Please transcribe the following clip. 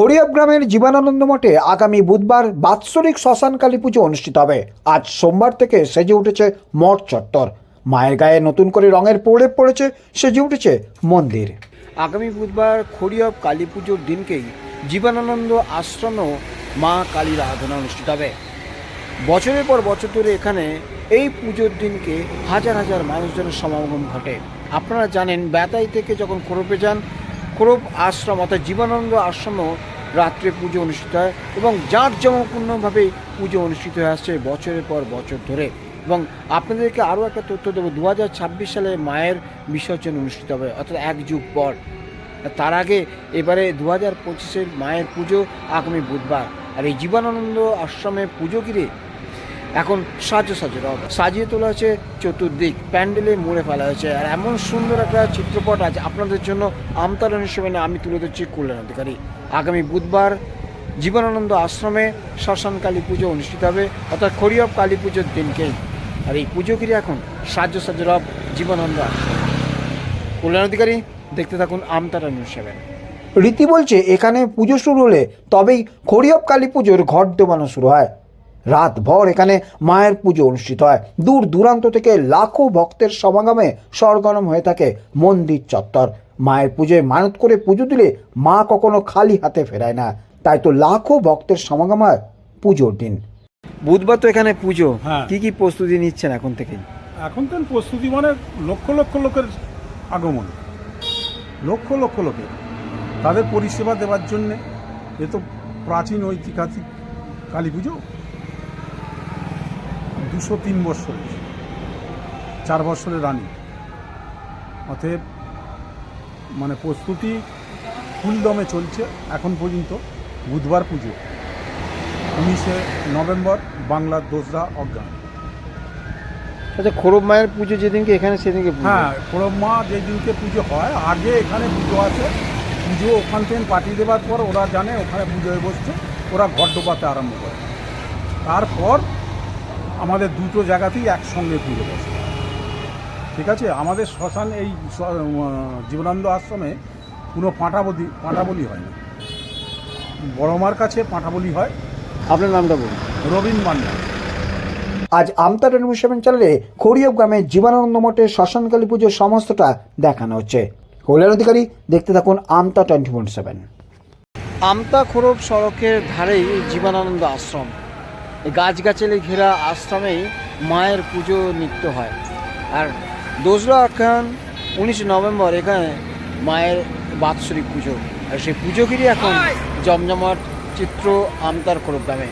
খড়িয়াব গ্রামের জীবনানন্দ মঠে আগামী বুধবার বাৎসরিক শ্মশান কালী পুজো অনুষ্ঠিত হবে। আজ সোমবার থেকে সেজে উঠেছে মঠ চত্বর। মায়ের গায়ে নতুন করে রঙের প্রলেপ পড়েছে, সেজে উঠেছে মন্দির। আগামী বুধবার খড়িয়াব কালী পুজোর দিনকেই জীবনানন্দ আশ্রমেও মা কালীর আরাধনা অনুষ্ঠিত হবে। বছরের পর বছর ধরে এখানে এই পুজোর দিনকে হাজার হাজার মানুষজনের সমাগম ঘটে। আপনারা জানেন, বেতাই থেকে যখন খোরপে যান, খোরপ আশ্রম অর্থাৎ জীবনানন্দ আশ্রমেও রাত্রে পুজো অনুষ্ঠিত হয় এবং যার জাঁকজমকপূর্ণভাবে পুজো অনুষ্ঠিত হয়ে আসছে বছরের পর বছর ধরে। এবং আপনাদেরকে আরও একটা তথ্য দেবো দু হাজার ছাব্বিশ সালে মায়ের বিসর্জন অনুষ্ঠিত হবে, অর্থাৎ এক যুগ পর। তার আগে এবারে দু হাজার মায়ের পুজো আগামী বুধবার। আর এই জীবনানন্দ আশ্রমে পুজো ঘিরে এখন সাজো সাজো রব। সাজিয়ে তোলা হয়েছে চতুর্দিক, প্যান্ডেলে মুড়ে ফেলা হয়েছে। আর এমন সুন্দর একটা চিত্রপট আছে আপনাদের জন্য আমতারণ হিসেবে না আমি তুলে ধরছি কল্যাণ অধিকারী। আগামী বুধবার জীবনানন্দ আশ্রমে শ্মশান কালী পুজো অনুষ্ঠিত হবে, অর্থাৎ খড়িয়ব কালী পুজোর দিনকেই আর এই পুজো ঘিরে এখন সাজো সাজো রব জীবনানন্দ আশ্রম। কল্যাণ অধিকারী, দেখতে থাকুন আমতারা নিউজ রীতি বলছে, এখানে পুজো শুরু হলে তবেই খড়িয়ব কালী পুজোর ঘট ডোবানো শুরু হয়। রাত ভর এখানে মায়ের পুজো অনুষ্ঠিত হয়। দূর দূরান্ত থেকে লাখো ভক্তের সমাগমে সরগরম হয়ে থাকে মন্দির চত্বর। মায়ের পুজোয় মানত করে পুজো দিলে মা কখনো খালি হাতে ফেরায় না। তাই তো লাখো ভক্তের সমাগম হয় পুজোর দিন। বুধবার তো এখানে পুজো। হ্যাঁ। কি কি প্রস্তুতি নিচ্ছেন এখন থেকে? এখন তো প্রস্তুতি মানে লক্ষ লক্ষ লোকের আগমন। লক্ষ লক্ষ লোকের তাদের পরিষেবা দেওয়ার জন্যে এ তো প্রাচীন ঐতিহাসিক কালী পুজো দুশো তিন বৎসরের চার বৎসরের রানী। অতএব মানে প্রস্তুতি ফুল দমে চলছে এখন পর্যন্ত বুধবার পুজো উনিশে নভেম্বর বাংলার দোসরা অজ্ঞান। আচ্ছা খোরব মায়ের পুজো যেদিনকে এখানে সেদিনকে হ্যাঁ হ্যাঁ মা যেদিনকে পুজো হয় আগে এখানে পুজো আছে। পুজো ওখান থেকে পাঠিয়ে দেওয়ার পর ওরা জানে ওখানে পুজোয় বসছে ওরা ঘর ডোবাতে আরম্ভ করে। তারপর আমাদের দুটো জায়গাতেই একসঙ্গে পুজো বসে। ঠিক আছে? আমাদের শ্মশান এই জীবনানন্দ আশ্রমে কোনো পাঁটাবলি পাঁটাবলি হয় না। বড়মার কাছে পাঁটাবলি হয়। আপনার নামটা বলুন। রবীন মান্না। আজ আমতার সেভেন চ্যানেলে খড়িয়ব গ্রামে জীবনানন্দ মঠে শ্মশানকালী পুজোর সমস্তটা দেখানো হচ্ছে। কল্যাণ অধিকারী দেখতে থাকুন Amta twenty four seven. Amta খোরব সড়কের ধারেই জীবনানন্দ আশ্রম। গাছগাছালি ঘেরা আশ্রমেই মায়ের পুজো নিত্য হয়। আর দোসরা আখ্যান উনিশে নভেম্বর এখানে মায়ের বাৎসরিক পুজো। আর সেই পুজো ঘিরে এখন জমজমাট চিত্র আমতার করব গ্রামে।